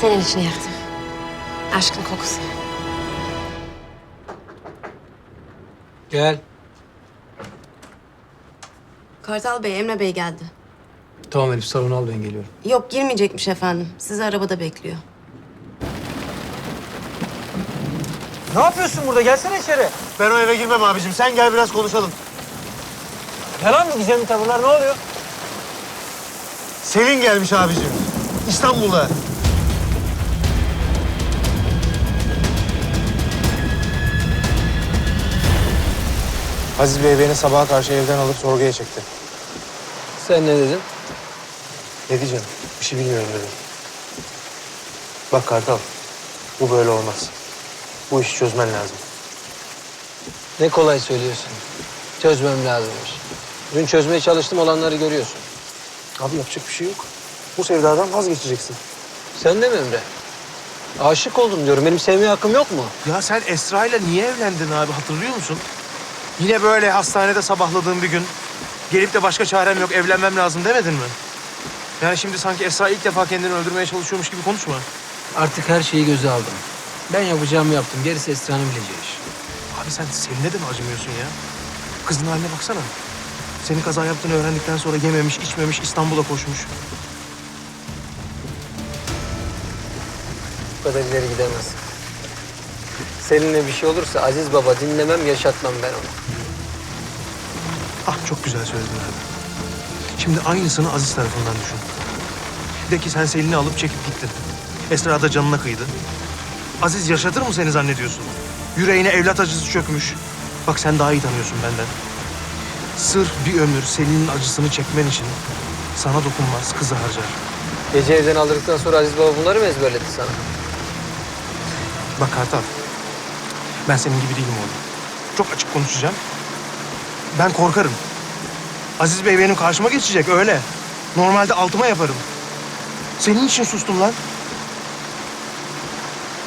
Senin için yaktım. Aşkın kokusu. Gel. Kartal Bey, Emre Bey geldi. Tamam Elif salonu al ben geliyorum. Yok girmeyecekmiş efendim. Sizi arabada bekliyor. Ne yapıyorsun burada? Gelsene içeri. Ben o eve girmem abicim. Sen gel biraz konuşalım. Yalan mı gizemli tavırlar? Ne oluyor? Selin gelmiş abicim. İstanbul'da. Aziz Bey beni sabaha karşı evden alıp sorguya çekti. Sen ne dedin? Ne diyeceğim? Bir şey bilmiyorum dedim. Bak Kartal, bu böyle olmaz. Bu işi çözmen lazım. Ne kolay söylüyorsun. Çözmem lazımmış. Dün çözmeye çalıştım olanları görüyorsun. Abi yapacak bir şey yok. Bu sevdadan vazgeçeceksin. Sen de mi Emre? Aşık oldum diyorum. Benim sevmeye hakkım yok mu? Ya sen Esra ile niye evlendin abi hatırlıyor musun? Yine böyle hastanede sabahladığın bir gün gelip de başka çarem yok evlenmem lazım demedin mi? Yani şimdi sanki Esra ilk defa kendini öldürmeye çalışıyormuş gibi konuşma. Artık her şeyi göze aldım. Ben yapacağımı yaptım. Gerisi Esra'nın bileceği iş. Abi sen Selin'e de mi acımıyorsun ya? Kızın haline baksana. Senin kaza yaptığını öğrendikten sonra yememiş, içmemiş, İstanbul'a koşmuş. Bu kadar ileri gidemez. Seninle bir şey olursa Aziz Baba dinlemem, yaşatmam ben onu. Ah çok güzel söyledin abi. Şimdi aynısını Aziz tarafından düşün. De ki sen Selin'i alıp çekip gittin. Esra da canına kıydı. Aziz yaşatır mı seni zannediyorsun? Yüreğine evlat acısı çökmüş. Bak sen daha iyi tanıyorsun benden. Sırf bir ömür Selin'in acısını çekmen için sana dokunmaz, kızı harcar. Gece evden aldırdıktan sonra Aziz Baba bunları mı ezberletti sana? Bak Kartal, ben senin gibi değilim oğlum. Çok açık konuşacağım. Ben korkarım. Aziz Bey benim karşıma geçecek öyle. Normalde altıma yaparım. Senin için sustum lan.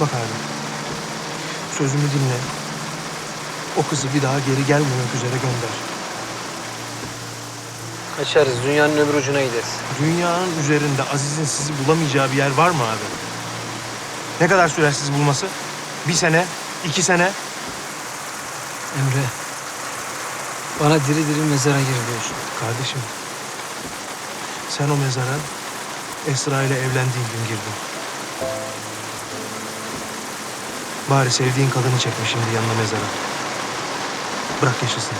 Bak abi, sözümü dinle. O kızı bir daha geri gelmemek üzere gönder. Kaçarız, dünyanın öbür ucuna gideriz. Dünyanın üzerinde Aziz'in sizi bulamayacağı bir yer var mı abi? Ne kadar sürer sizi bulması? Bir sene, iki sene. Emre, bana diri diri mezara gir diyorsun. Kardeşim, sen o mezara Esra ile evlendiğin gün girdin. Bari sevdiğin kadını çekme şimdi yanına mezara. Bırak yaşasın.